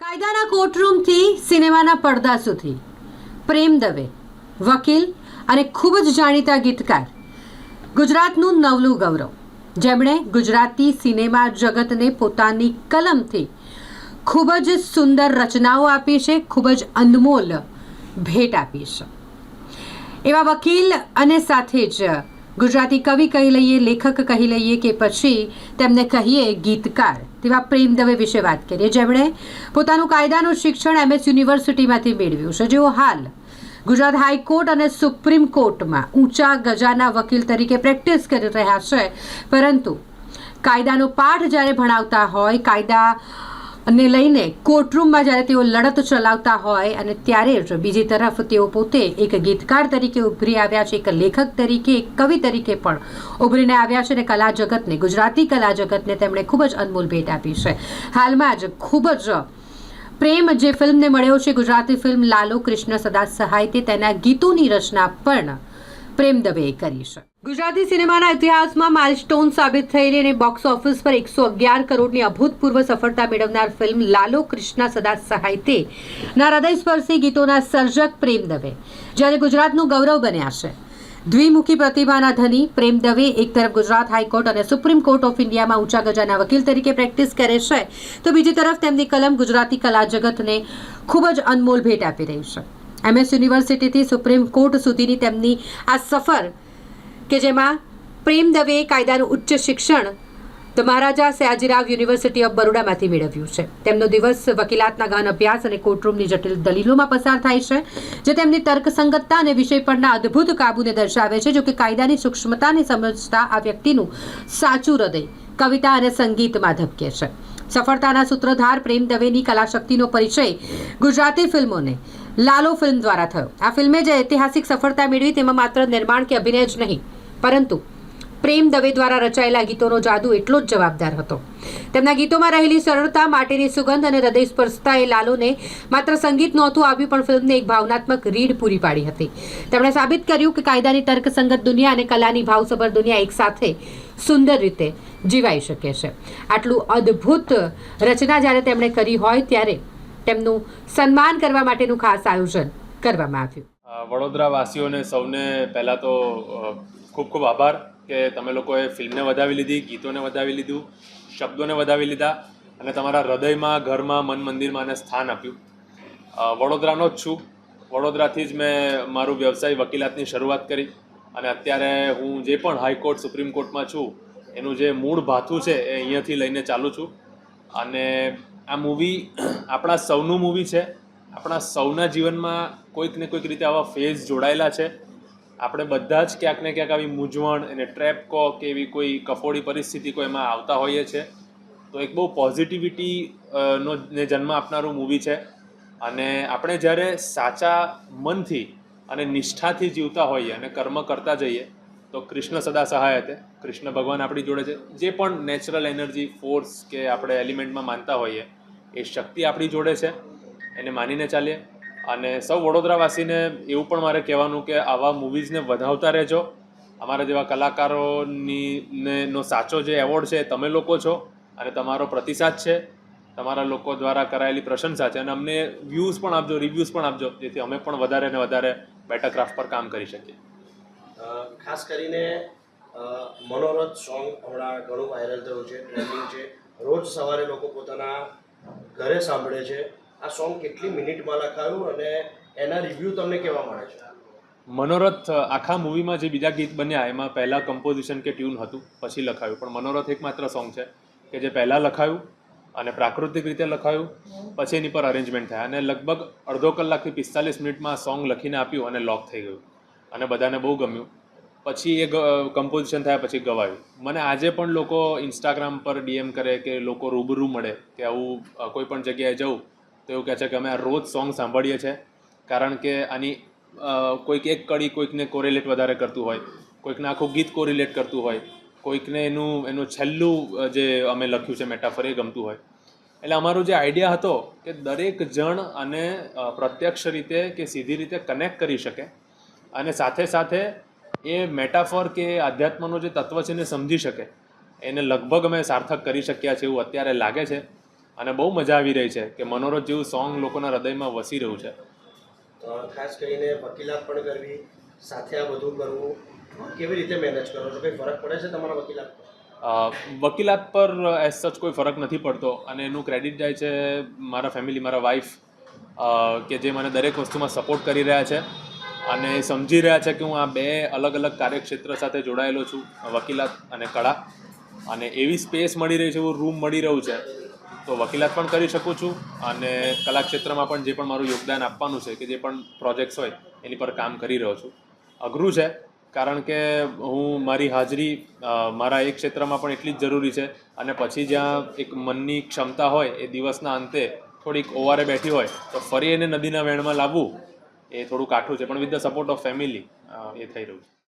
કાયદાના કોર્ટરૂમથી સિનેમાના પડદા સુધી. પ્રેમ દવે, વકીલ અને ખૂબ જ જાણીતા ગીતકાર. ગુજરાતનું નવલું ગૌરવ. જેમણે ગુજરાતી સિનેમા જગતને પોતાની કલમથી ખૂબ જ સુંદર રચનાઓ આપી છે, ખૂબ જ અનમોલ ભેટ આપી છે. એવા વકીલ અને સાથે જ ગુજરાતી કવિ કહી લઈએ, લેખક કહી લઈએ કે પછી તેમને કહીએ ગીતકાર. તેવા પ્રેમ દવે વિશે વાત કરીએ. જેમણે પોતાનું કાયદાનું શિક્ષણ એમએસ યુનિવર્સિટીમાંથી મેળવ્યું છે. જેઓ હાલ ગુજરાત હાઈકોર્ટ અને સુપ્રીમ કોર્ટમાં ઊંચા ગજાના વકીલ તરીકે પ્રેક્ટિસ કરી રહ્યા છે. પરંતુ કાયદાનો પાઠ જ્યારે ભણાવતા હોય, કાયદા ને લઈને કોર્ટરૂમમાં જ્યારે તેઓ લડત ચલાવતા હોય અને ત્યારે જ બીજી તરફ તેઓ પોતે એક ગીતકાર તરીકે ઉભરી આવ્યા છે, એક લેખક તરીકે, એક કવિ તરીકે પણ ઉભરીને આવ્યા છે અને કલા જગતને, ગુજરાતી કલા જગતને તેમણે ખૂબ જ અનમોલ ભેટ આપી છે. હાલમાં જ ખૂબ જ પ્રેમ જે ફિલ્મને મળ્યો છે, ગુજરાતી ફિલ્મ લાલો કૃષ્ણ સદા સહાય તે તેના ગીતોની રચના પણ પ્રેમ દવેએ કરી છે. ગુજરાતી સિનેમાના ઇતિહાસમાં માઇલસ્ટોન સાબિત થયેલી અને બોક્સ ઓફિસ પર એકસો અગિયાર કરોડની અભૂતપૂર્વ સફળતા મેળવનાર ફિલ્મ લાલો કૃષ્ણ સદા સહાય તે ના હૃદયસ્પર્શી ગીતોના સર્જક પ્રેમ દવે, જ્યારે ગુજરાતનું ગૌરવ બન્યા છે. દ્વિમુખી પ્રતિભાના ધની, પ્રેમ દવે, એક તરફ ગુજરાત હાઈકોર્ટ અને સુપ્રીમ કોર્ટ ઓફ ઇન્ડિયામાં ઊંચા ગજાના વકીલ તરીકે પ્રેક્ટિસ કરે છે, તો બીજી તરફ તેમની કલમ ગુજરાતી કલા જગતને ખૂબ જ અનમોલ ભેટ આપી રહી છે. એમએસ યુનિવર્સિટીથી સુપ્રીમ કોર્ટ સુધીની તેમની આ સફર કે જેમાં પ્રેમ દવે કાયદાનું ઉચ્ચ શિક્ષણ તો મહારાજા સયાજીરાવ યુનિવર્સિટી ઓફ બરોડામાંથી મેળવ્યું છે. તેમનો દિવસ વકીલાતના ગહન અભ્યાસ અને કોર્ટરૂમની જટિલ દલીલોમાં પસાર થાય છે, જે તેમની તર્કસંગતતા અને વિષય પરના અદ્ભુત કાબુને દર્શાવે છે જો કે કાયદાની સૂક્ષ્મતાને સમજતા આ વ્યક્તિનું સાચું હૃદય કવિતા અને સંગીતમાં ધબકે છે. સફળતાના સૂત્રધાર પ્રેમ દવેની કલાશક્તિનો પરિચય ગુજરાતી ફિલ્મોને લાલો ફિલ્મ દ્વારા થયો. આ ફિલ્મે જે ઐતિહાસિક સફળતા મેળવી તેમાં માત્ર નિર્માણ કે અભિનય જ નહીં પરંતુ પ્રેમ દવે દ્વારા રચાયેલા ગીતોનો જાદુ એટલો જ જવાબદાર હતો. તેમના ગીતોમાં રહેલી સરળતા, માટેની સુગંધ અને હૃદય સ્પર્શતા એ લાલોને માત્ર સંગીત નહોતું આવ્યું, પણ ફિલ્મને એક ભાવનાત્મક રીડ પૂરી પાડી હતી. તેમણે સાબિત કર્યું કે કાયદાની તર્કસંગત દુનિયા અને કલાની ભાવસભર દુનિયા એકસાથે સુંદર રીતે જીવાઈ શકે છે. આટલું અદ્ભુત રચના જ્યારે તેમણે કરી હોય, ત્યારે તેમનું સન્માન કરવા માટેનું ખાસ આયોજન કરવામાં આવ્યું. વડોદરા વાસીઓને સૌને પહેલાં તો ખૂબ ખૂબ આભાર કે તમે લોકોએ ફિલ્મને વધાવી લીધી, ગીતોને વધાવી લીધું, શબ્દોને વધાવી લીધા અને તમારા હૃદયમાં, ઘરમાં, મન મંદિરમાં આને સ્થાન આપ્યું. વડોદરાનો જ છું. વડોદરાથી જ મેં મારું વ્યવસાય વકીલાતની શરૂઆત કરી અને અત્યારે હું જે પણ હાઈકોર્ટ, સુપ્રીમ કોર્ટમાં છું, એનું જે મૂળ ભાથું છે એ અહીંયાથી લઈને ચાલું છું. અને આ મૂવી આપણા સૌનું મૂવી છે. આપણા સૌના જીવનમાં કોઈક ને કોઈક રીતે આવા ફેઝ જોડાયેલા છે. આપણે બધા જ ક્યાંક ને ક્યાંક આવી મૂંઝવણ અને ટ્રેપ કહો કે એવી કોઈ કફોડી પરિસ્થિતિ કોઈ એમાં આવતા હોઈએ છે. તો એક બહુ પોઝિટિવિટી નો ને જન્મ આપનારું મૂવી છે. અને આપણે જ્યારે સાચા મનથી અને નિષ્ઠાથી જીવતા હોઈએ અને કર્મ કરતા જઈએ, તો કૃષ્ણ સદા સહાય હતે. કૃષ્ણ ભગવાન આપણી જોડે છે. જે પણ નેચરલ એનર્જી ફોર્સ કે આપણે એલિમેન્ટમાં માનતા હોઈએ, એ શક્તિ આપણી જોડે છે. એને માનીને ચાલીએ. અને સૌ વડોદરાવાસીને એવું પણ મારે કહેવાનું કે આવા મૂવીઝને વધાવતા રહેજો. અમારા જેવા કલાકારોની ને નો સાચો જે એવોર્ડ છે તમે લોકો છો અને તમારો પ્રતિસાદ છે. તમારા લોકો દ્વારા કરાયેલી પ્રશંસા છે અને અમને વ્યૂઝ પણ આપજો રિવ્યૂઝ પણ આપજો, જેથી અમે પણ વધારે ને વધારે બેટર ક્રાફ્ટ પર કામ કરી શકીએ. ખાસ કરીને મનોરથ સોંગ હમણાં ઘણું વાયરલ થયું છે ટ્રેન્ડિંગ છે. રોજ સવારે લોકો પોતાના ઘરે સાંભળે છે. આ સોંગ કેટલી મિનિટમાં લખાયું અને એના રિવ્યૂ તમને કેવા મળે છે? મનોરથ આખા મૂવીમાં જે બીજા ગીત બન્યા, એમાં પહેલાં કમ્પોઝિશન કે ટ્યુન હતું, પછી લખાયું. પણ મનોરથ એકમાત્ર સોંગ છે કે જે પહેલાં લખાયું અને પ્રાકૃતિક રીતે લખાયું, પછી એની પર અરેન્જમેન્ટ થયા. અને લગભગ અડધો કલાકથી પિસ્તાલીસ મિનિટમાં સોંગ લખીને આપ્યું અને લોક થઈ ગયું. અને બધાને બહુ ગમ્યું. પછી એ કમ્પોઝિશન થયા, પછી ગવાયું. મને આજે પણ લોકો ઇન્સ્ટાગ્રામ પર ડીએમ કરે કે લોકો રૂબરૂ મળે કે આવું કોઈ પણ જગ્યાએ જવું તો એવું કહે છે કે અમે રોજ સોંગ સાંભળીએ છીએ. કારણ કે આની કોઈક એક કડી કોઈકને કોરિલેટ વધારે કરતું હોય, કોઈકને આખું ગીત કોરિલેટ કરતું હોય, કોઈકને એનું એનું છેલ્લું જે અમે લખ્યું છે મેટાફર એ ગમતું હોય. એટલે અમારો જે આઈડિયા હતો કે દરેક જણ અને પ્રત્યક્ષ રીતે કે સીધી રીતે કનેક્ટ કરી શકે અને સાથે સાથે એ મેટાફર કે આધ્યાત્મનો જે તત્વ છે એને સમજી શકે. એને લગભગ અમે સાર્થક કરી શક્યા છે એવું અત્યારે લાગે છે. અને બહુ મજા આવી રહી છે કે મનોરથ જેવું સોંગ લોકોના હૃદયમાં વસી રહ્યું છે. ખાસ કરીને વકીલાત પણ કરવી સાથે આ બધું કરવું કેવી રીતે મેનેજ કરો છો? કંઈ ફરક પડે છે તમારા વકીલાત વકીલાત પર એઝ સચ કોઈ ફરક નથી પડતો અને એનું ક્રેડિટ જાય છે મારા ફેમિલી મારા વાઈફ કે જે મને દરેક વસ્તુમાં સપોર્ટ કરી રહ્યા છે અને સમજી રહ્યા છે કે હું આ બે અલગ અલગ કાર્યક્ષેત્ર સાથે જોડાયેલો છું વકીલાત અને કળા. અને એવી સ્પેસ મળી રહી છે એવું રૂમ મળી રહ્યું છે. તો વકીલાત પણ કરી શકું છું અને કલા ક્ષેત્રમાં પણ જે પણ મારું યોગદાન આપવાનું છે કે જે પણ પ્રોજેક્ટ્સ હોય, એની પર કામ કરી રહ્યો છું. અઘરું છે, કારણ કે હું મારી હાજરી મારા એક ક્ષેત્રમાં પણ એટલી જ જરૂરી છે અને પછી જ્યાં એક મનની ક્ષમતા હોય, એ દિવસના અંતે થોડીક ઓવારે બેઠી હોય, તો ફરી એને નદીના વેણમાં લાવવું એ થોડું કાઠું છે. પણ with the support of family એ થઈ રહ્યું છે.